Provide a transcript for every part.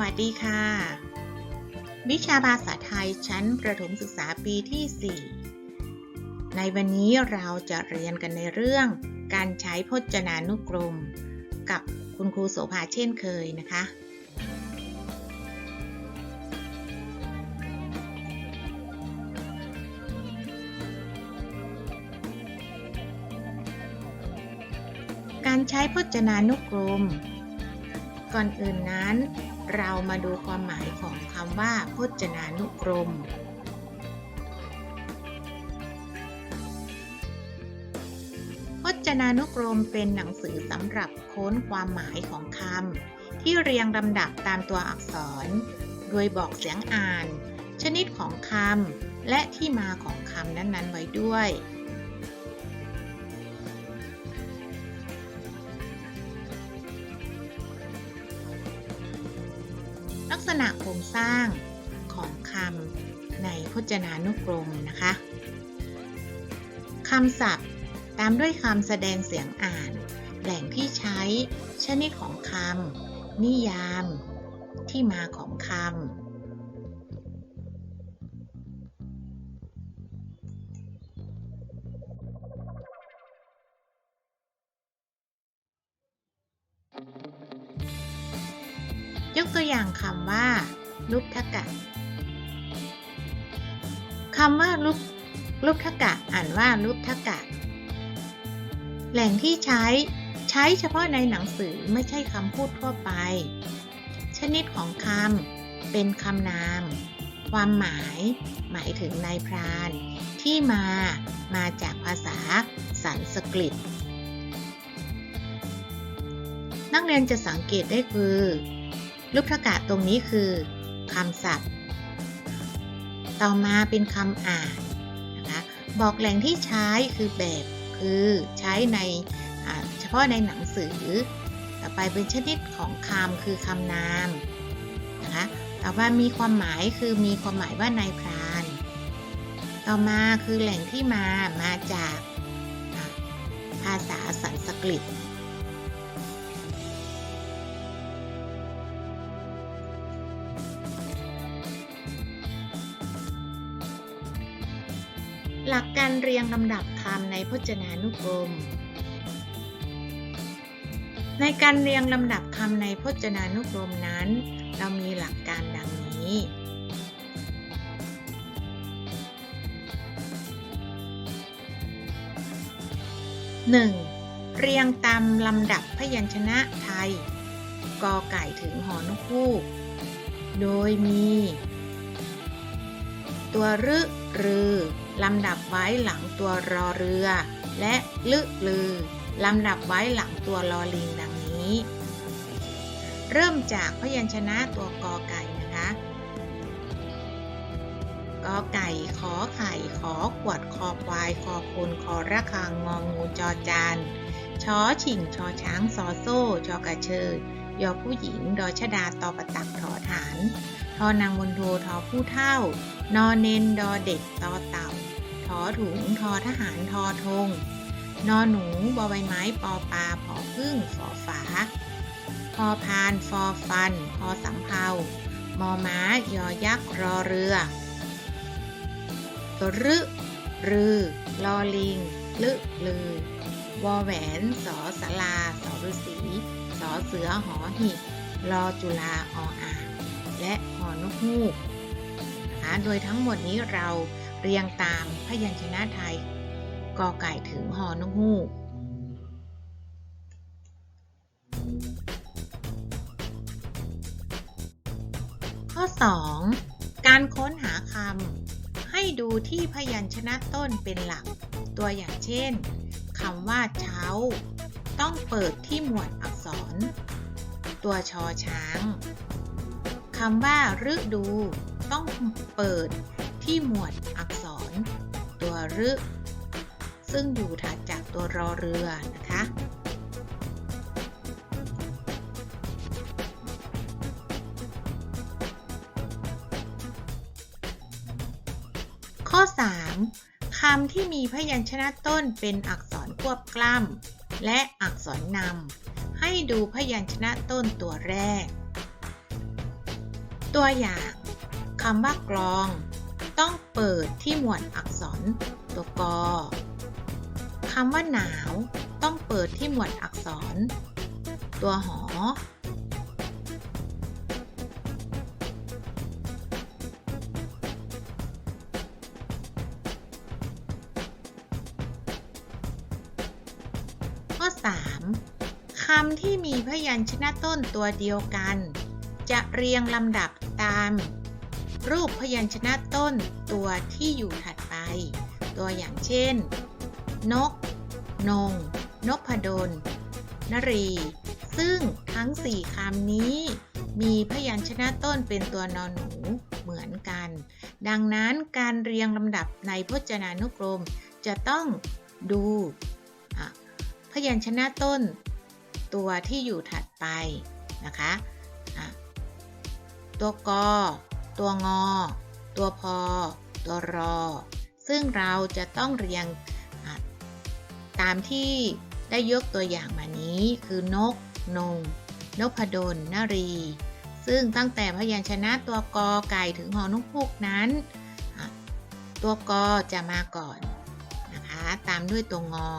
วัสดีค่ะ วิชาภาษาไทยชั้นประถมศึกษาปีที่ 4 ในวันนี้เราจะเรียนกันในเรื่องการใช้พจนานุกรม กับคุณครูโสภาเช่นเคยนะคะ การใช้พจนานุกรม ก่อนอื่นนั้น เรามาดูความหมายของคำว่าพจนานุกรม พจนานุกรมเป็นหนังสือสำหรับค้นความหมายของคำที่เรียงลำดับตามตัวอักษร โดยบอกเสียงอ่าน ชนิดของคำและที่มาของคำนั้นๆไว้ด้วย สร้างของคำในพจนานุกรมนะคะคำศัพท์ ตามด้วยคำแสดงเสียงอ่าน แหล่งที่ใช้ ชนิดของคำนิยาม ที่มาของคำ อ่านว่าลุกทกะ แหล่งที่ใช้ใช้เฉพาะในหนังสือไม่ใช่คำพูดทั่วไป ชนิดของคำเป็นคำนาม ความหมาย หมายถึงนายพราน ที่มามาจากภาษาสันสกฤต นักเรียนจะสังเกตได้คือรูปทกะตรงนี้คือคำศัพท์ ต่อมาเป็นคำอ่าน บอกแหล่งที่ใช้คือแบบคือใช้ในเฉพาะในหนังสือ ต่อไปเป็นชนิดของคำคือคำนามนะคะต่อมามีความหมายคือมีความหมายว่านายพราน ต่อมาคือแหล่งที่มามาจากภาษาสันสกฤต เรียงลำดับคำในพจนานุกรม ในการเรียงลำดับคำในพจนานุกรมนั้น เรามีหลักการดังนี้ 1. เรียงตามลำดับพยัญชนะไทย กอไก่ถึงหอนกฮูก โดยมี ตัวรึ รือ ลำดับไว้หลังตัวรอเรือ และลึลือ ลำดับไว้หลังตัวลอลิงดังนี้ เริ่มจากพยัญชนะตัวกอไก่นะคะกอไก่ขอไข่ขอขวดคอควายคอคนคอระฆังงองูจอจานชอชิงชอช้างซอโซ่ชอกระเชย ยอผู้หญิง ดอชดาตอประตักถอฐาน ทอนางมนโททอผู้เท่า นอเนนดอเด็กตอเต่าทอถุงทอทหารทอธง นอหนูบอใบไม้ปอปลาผอพึ่งฝอฝา พอพาน ฟอฟัน พอสำเภามอม้ายอยักษ์รอเรือรึรือลอลิง ลึ ลือ วอแหวน สอสลา สอฤษี สอเสือหอหิบรอจุลาออ่างและหอนกฮูกนะคะโดยทั้งหมดนี้เราเรียงตามพยัญชนะไทยกอไก่ถึงหอนกฮูกข้อ 2. การค้นหาคำให้ดูที่พยัญชนะต้นเป็นหลัก ตัวอย่างเช่นคำว่าเช้า ต้องเปิดที่หมวดอ ษร ตัวชอช้างคำว่าฤดู ต้องเปิดที่หมวดอักษร ตัวรึซึ่งอยู่ถัดจากตัวรอเรือนะคะข้อ 3. คำที่มีพยัญชนะต้นเป็นอักษรควบกล้ำและอักษรนำ ให้ดูพยัญชนะต้นตัวแรก ตัวอย่างคำว่ากลอง ต้องเปิดที่หมวดอักษรตัวกอคำว่าหนาวต้องเปิดที่หมวดอักษร ตัวหอ ข้อ 3. คำที่มีพยัญชนะต้นตัวเดียวกัน จะเรียงลำดับตาม รูปพยัญชนะต้นตัวที่อยู่ถัดไป ตัวอย่างเช่น นก นง นกพดลนรี ซึ่งทั้ง 4คำนี้ มีพยัญชนะต้นเป็นตัวนอนหนูเหมือนกัน ดังนั้นการเรียงลำดับในพจนานุกรมจะต้องดูพยัญชนะต้น ตัวที่อยู่ถัดไปนะคะะตัวกอ ตัวงอ ตัวพอ ตัวรอ ซึ่งเราจะต้องเรียงตามที่ได้ยกตัวอย่างมานี้คือนก นง นพดลนรี ซึ่งตั้งแต่พยัญชนะตัวกอไก่ถึงหอนุพูกนั้น ตัวกอจะมาก่อนนะคะ ตามด้วยตัวงอ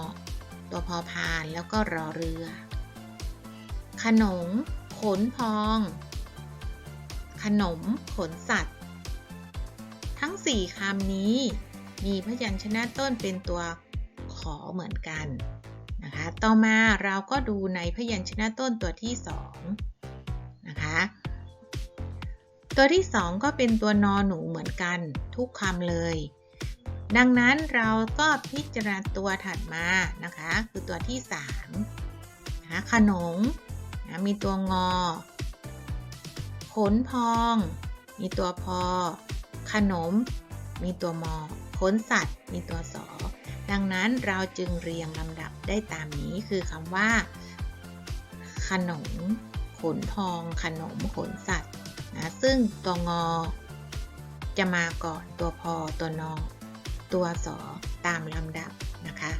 ตัวพอพานแล้วก็รอเรือ ขนม ขนพอง ขนม ขนสัตว์ ทั้ง 4คำนี้ มีพยัญชนะต้นเป็นตัวขอเหมือนกันนะคะ ต่อมาเราก็ดูในพยัญชนะต้นตัวที่2นะคะ ตัวที่ 2 ก็เป็นตัวนอหนูเหมือนกันทุกคำเลย ดังนั้นเราก็พิจารณาตัวถัดมานะคะ คือตัวที่3นะขนม นะมีตัวงอ ขนพอง มีตัวพอ ขนม มีตัวมอ ขนสัตว์ มีตัวสอ ดังนั้นเราจึงเรียงลำดับได้ตามนี้คือคำว่า ขนม ขนพอง ขนม ขนสัตว์นะซึ่งตัวงอ จะมาก่อนตัวพอตัวนอ ตัวสอตามลำดับนะคะ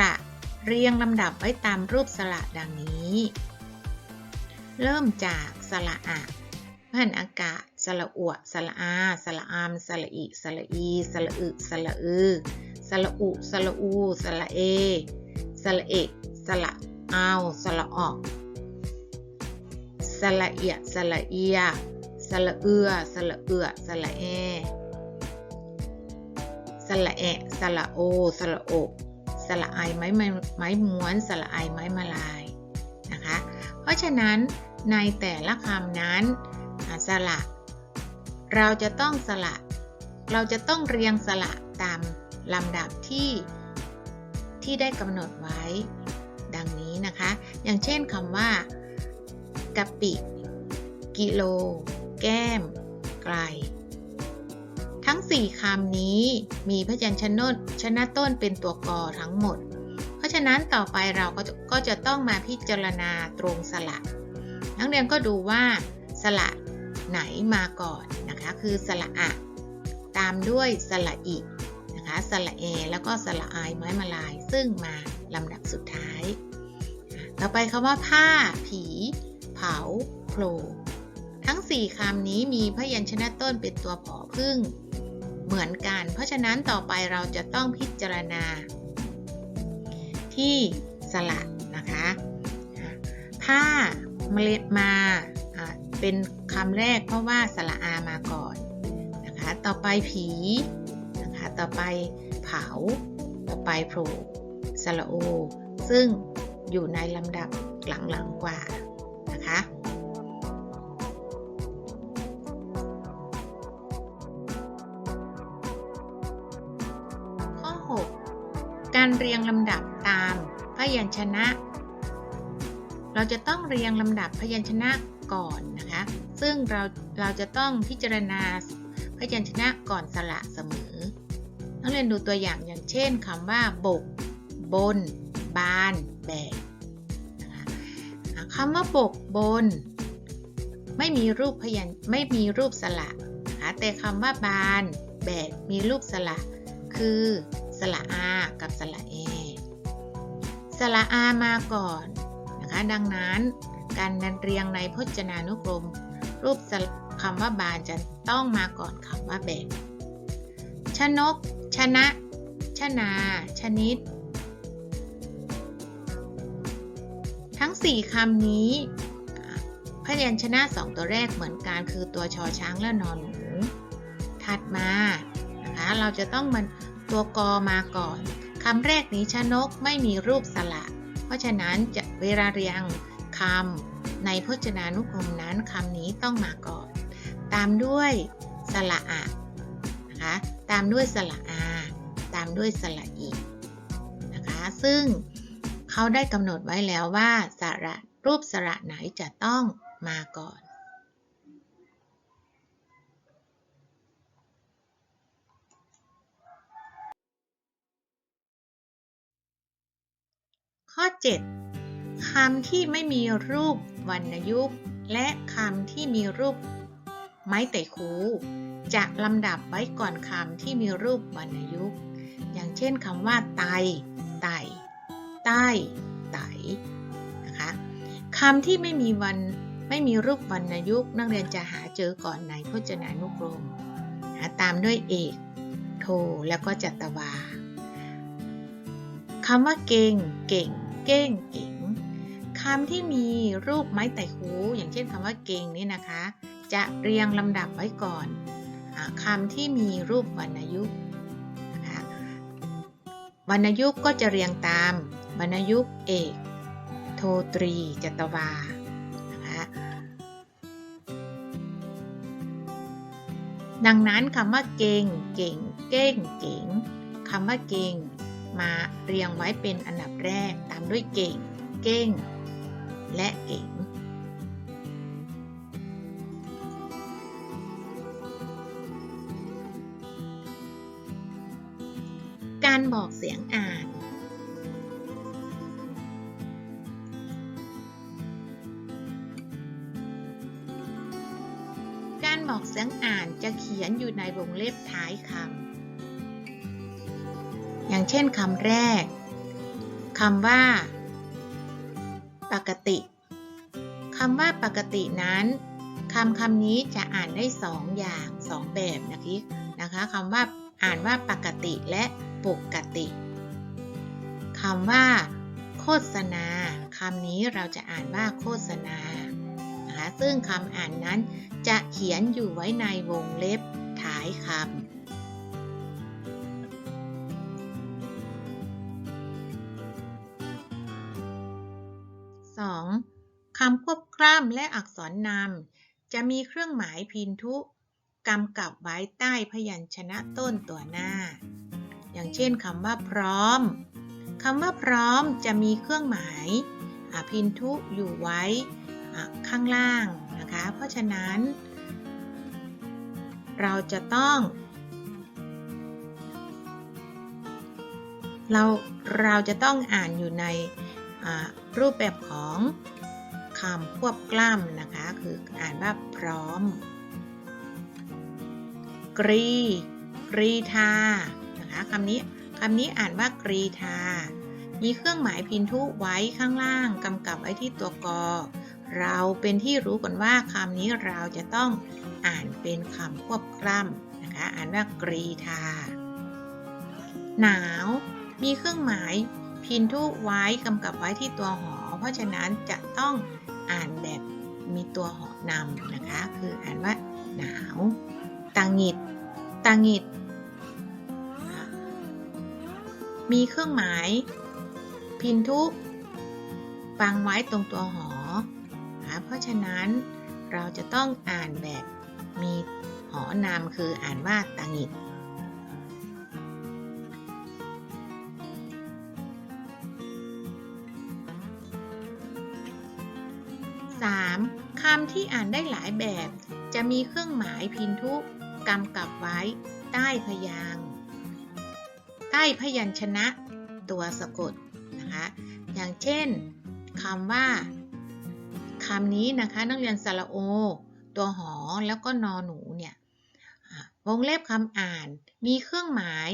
ระเรียงลำดับไว้ตามรูปสระดังนี้ เริ่มจากสระอะพหันอากาศสระอวสระอาสระอามสระอิสระอีสระอึสระอือสระอุสระอูสระเอสระเอะสระอาวสระออกสระเอียสระเอียสระเอือสระเอือสระแอสระแอะสระโอสระโอ สระไอไม้ไม้ม้วนสระไอไม้มาลายนะคะ เพราะฉะนั้นในแต่ละคำนั้นสระเราจะต้องสระเราจะต้องเรียงสระตามลำดับที่ที่ได้กำหนดไว้ ดังนี้นะคะ อย่างเช่นคำว่ากะปิ กิโล แก้ม ไกล ทั้ง 4คำนี้มีพยัญชนะชนะต้นเป็นตัวกอทั้งหมด เพราะฉะนั้นต่อไปเราก็จะก็จะต้องมาพิจารณาตรงสระ นักเรียนก็ดูว่าสระไหนมาก่อนนะคะ คือสระอะตามด้วยสระอินะคะสระเอ แล้วก็สระไอไม้มาลาย ซึ่งมาลำดับสุดท้าย ต่อไปคำว่าผ้า ผี เผาโผล่ทั้ง 4คำนี้มีพยัญชนะต้นเป็นตัวผอพึ่ง เหมือนกัน เพราะฉะนั้นต่อไปเราจะต้องพิจารณา ที่สระนะคะผ้าเมล็ดมาเป็นคำแรกเพราะว่าสระอามาก่อนนะคะต่อไปผีนะคะต่อไปเผา ต่อไปโผล่สระโอ ซึ่งอยู่ในลำดับหลังๆกว่า การเรียงลำดับตามพยัญชนะ เราจะต้องเรียงลำดับพยัญชนะก่อนนะคะ ซึ่งเราเราจะต้องพิจารณาพยัญชนะก่อนสระเสมอ นักเรียนดูตัวอย่างอย่างเช่นคำว่าบก บน บาน แบกนะคะคำว่าบกบน ไม่มีรูปพยัญไม่มีรูปสระนะคะแต่คำว่าบาน แบกมีรูปสระคือ สระอากับสระเอสระอามาก่อนนะคะดังนั้นการนันเรียงในพจนานุกรม รูปคำว่าบานจะต้องมาก่อนคำว่าแบกชนก ชนะ ชนา ชนิด ทั้ง 4คำนี้ พยัญชนะสองตัวแรกเหมือนกันคือตัวชอช้างและนอนหนูถัดมานะคะเราจะต้องมัน ตัวกอมาก่อนคำแรกนี้ชนกไม่มีรูปสระ เพราะฉะนั้นจะเวลาเรียงคำในพจนานุกรมนั้นคำนี้ต้องมาก่อน ตามด้วยสระอะนะคะตามด้วยสระอา ตามด้วยสระอีนะคะ ซึ่งเขาได้กำหนดไว้แล้วว่าสระรูปสระไหนจะต้องมาก่อน ข้อ 7 คำที่ไม่มีรูปวรรณยุกต์ และคำที่มีรูป ไม้แต่คู จะลำดับไว้ก่อนคำที่มีรูปวรรณยุกต์ อย่างเช่นคำว่าไต ไต ใต้ ไตนะคะคำที่ไม่มีวันไม่มีรูปวรรณยุกต์ นักเรียนจะหาเจอก่อนในพจนานุกรม หาตามด้วยเอก โท แล้วก็จัตวาคำว่าเก่งเก่ง เก้งเก๋งคำที่มีรูปไม้ไต่คูอย่างเช่นคำว่าเก่งนี่นะคะ จะเรียงลำดับไว้ก่อนอคำที่มีรูปวรรณยุกต์นะคะวรรณยุกต์ก็จะเรียงตามวรรณยุกต์เอก โทตรีจัตวานะคะดังนั้นคำว่าเก่งเก่งเก้งเก๋งคำว่าเก่ง มาเรียงไว้เป็นอันดับแรกตามด้วยเก่ง เก้ง และเก๋งการบอกเสียงอ่าน การบอกเสียงอ่านจะเขียนอยู่ในวงเล็บท้ายคำ อย่างเช่นคำแรกคำว่า ปกติคำว่าปกตินั้นคำคำนี้จะอ่านได้สองอย่างสองแบบนะคะนะคะคำว่าอ่านว่าปกติและปกติคำว่า โฆษณาคำนี้เราจะอ่านว่าโฆษณานะคะซึ่งคำอ่านนั้นจะเขียนอยู่ไว้ในวงเล็บท้ายคำ 2. คำควบกล้ำและอักษรนำจะมีเครื่องหมายพินทุกำกับไว้ใต้พยัญชนะต้นตัวหน้า อย่างเช่นคำว่าพร้อมคำว่าพร้อมจะมีเครื่องหมายพินทุอยู่ไว้ข้างล่างนะคะ เพราะฉะนั้น เราจะต้อง เราเราจะต้องอ่านอยู่ใน รูปแบบของคำควบกล้ำนะคะ คืออ่านว่าพร้อม กรี กรีธานะคะคำนี้คำนี้อ่านว่ากรีธา มีเครื่องหมายพินทุไว้ข้างล่างกำกับไว้ที่ตัวกอ เราเป็นที่รู้กันว่าคำนี้เราจะต้องอ่านเป็นคำควบกล้ำนะคะ อ่านว่ากรีธา หนาว มีเครื่องหมาย พินทุไว้กำกับไว้ที่ตัวหอ เพราะฉะนั้นจะต้องอ่านแบบมีตัวหอนำนะคะ คืออ่านว่าหนาวตังหิดตังหิด มีเครื่องหมาย พินทุฟังไว้ตรงตัวหอนะเพราะฉะนั้นเราจะต้องอ่านแบบมีหอนำคืออ่านว่าตังหิดำที่อ่านได้หลายแบบ จะมีเครื่องหมายพินทุกำกับไว้ ใต้พยางใต้พยัญชนะ ตัวสะกดนะคะอย่างเช่นคำว่าคำนี้นะคะนักเรียนสระโอ ตัวหอแล้วก็นอหนูเนี่ยวงเล็บคำอ่านมีเครื่องหมาย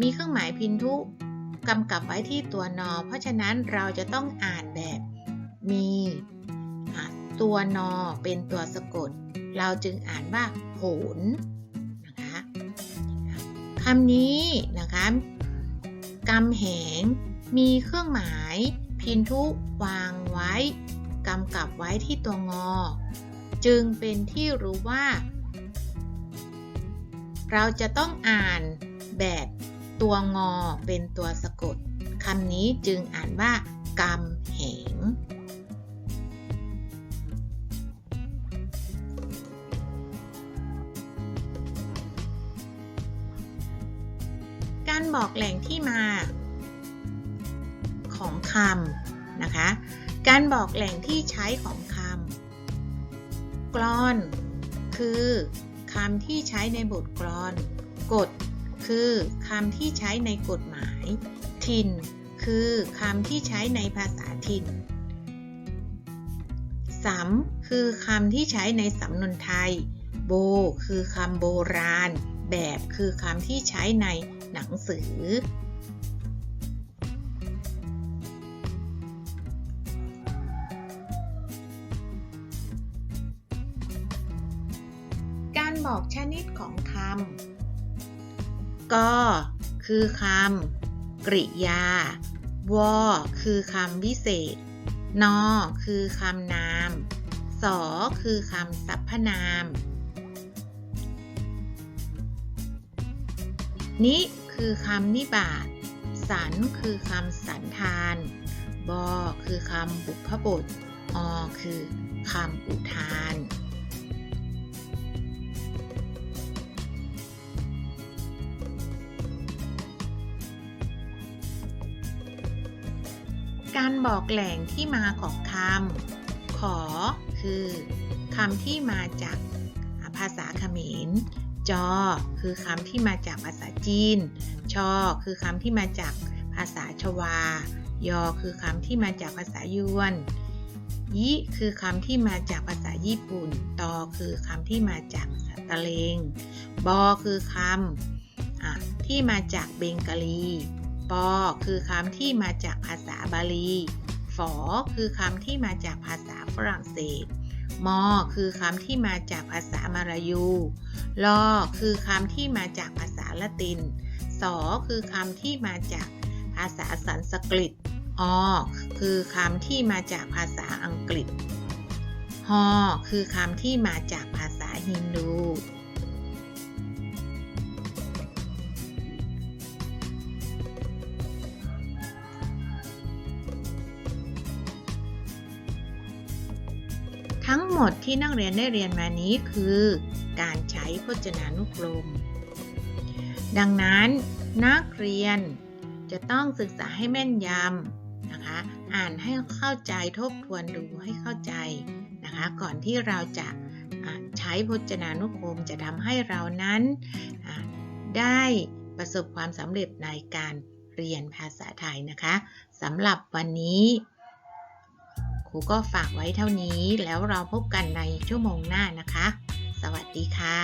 มีเครื่องหมายพินทุกำกับไว้ที่ตัวนอ เพราะฉะนั้นเราจะต้องอ่านแบบมี ตัวนอเป็นตัวสะกด เราจึงอ่านว่าโหนนะคะคำนี้นะคะกำแหง มีเครื่องหมาย พินทุวางไว้กำกับไว้ที่ตัวงอ จึงเป็นที่รู้ว่า เราจะต้องอ่านแบบตัวงอเป็นตัวสะกดคำนี้จึงอ่านว่ากำแหง การบอกแหล่งที่มาของคำนะคะ การบอกแหล่งที่ใช้ของคำกลอน คือคำที่ใช้ในบทกลอน กฎ คือคำที่ใช้ในกฎหมาย ถิ่น คือคำที่ใช้ในภาษาถิ่นสำคือคำที่ใช้ในสำนวนไทย โบ คือคำโบราณ แบบ คือคำที่ใช้ใน หนังสือ การบอกชนิดของคำ ก็ คือคำกริยา วอ คือคำวิเศษ นอ คือคำนาม สอ คือคำสรรพนามนิ คือคำนิบาตสันคือคำสันธาน บอคือคำบุพบทอคือคำอุทาน การบอกแหล่งที่มาของคำ ขอคือคำที่มาจากภาษาเขมร จอคือคำที่มาจากภาษาจีน ชอคือคำที่มาจากภาษาชวา ยอคือคำที่มาจากภาษายวน ยิคือคำที่มาจากภาษาญี่ปุ่น ตอคือคำที่มาจากภาษาตะเลง บอคือคำอที่มาจากเบงกาลี ปอคือคำที่มาจากภาษาบาลี ฝอคือคำที่มาจากภาษาฝรั่งเศส มอคือคำที่มาจากภาษามาลายูลอคือคำที่มาจากภาษาละตินสอคือคำที่มาจากภาษาสันสกฤตอคือคำที่มาจากภาษาอังกฤษฮอคือคำที่มาจากภาษาฮินดู ทั้งหมดที่นักเรียนได้เรียนมานี้คือ การใช้พจนานุกรม ดังนั้นนักเรียนจะต้องศึกษาให้แม่นยำนะคะ อ่านให้เข้าใจทบทวนดูให้เข้าใจนะคะ ก่อนที่เราจะใช้พจนานุกรมจะทำให้เรานั้นได้ประสบความสำเร็จในการเรียนภาษาไทยนะคะสำหรับวันนี้ ครูก็ฝากไว้เท่านี้แล้วเราพบกันในชั่วโมงหน้านะคะ สวัสดีค่ะ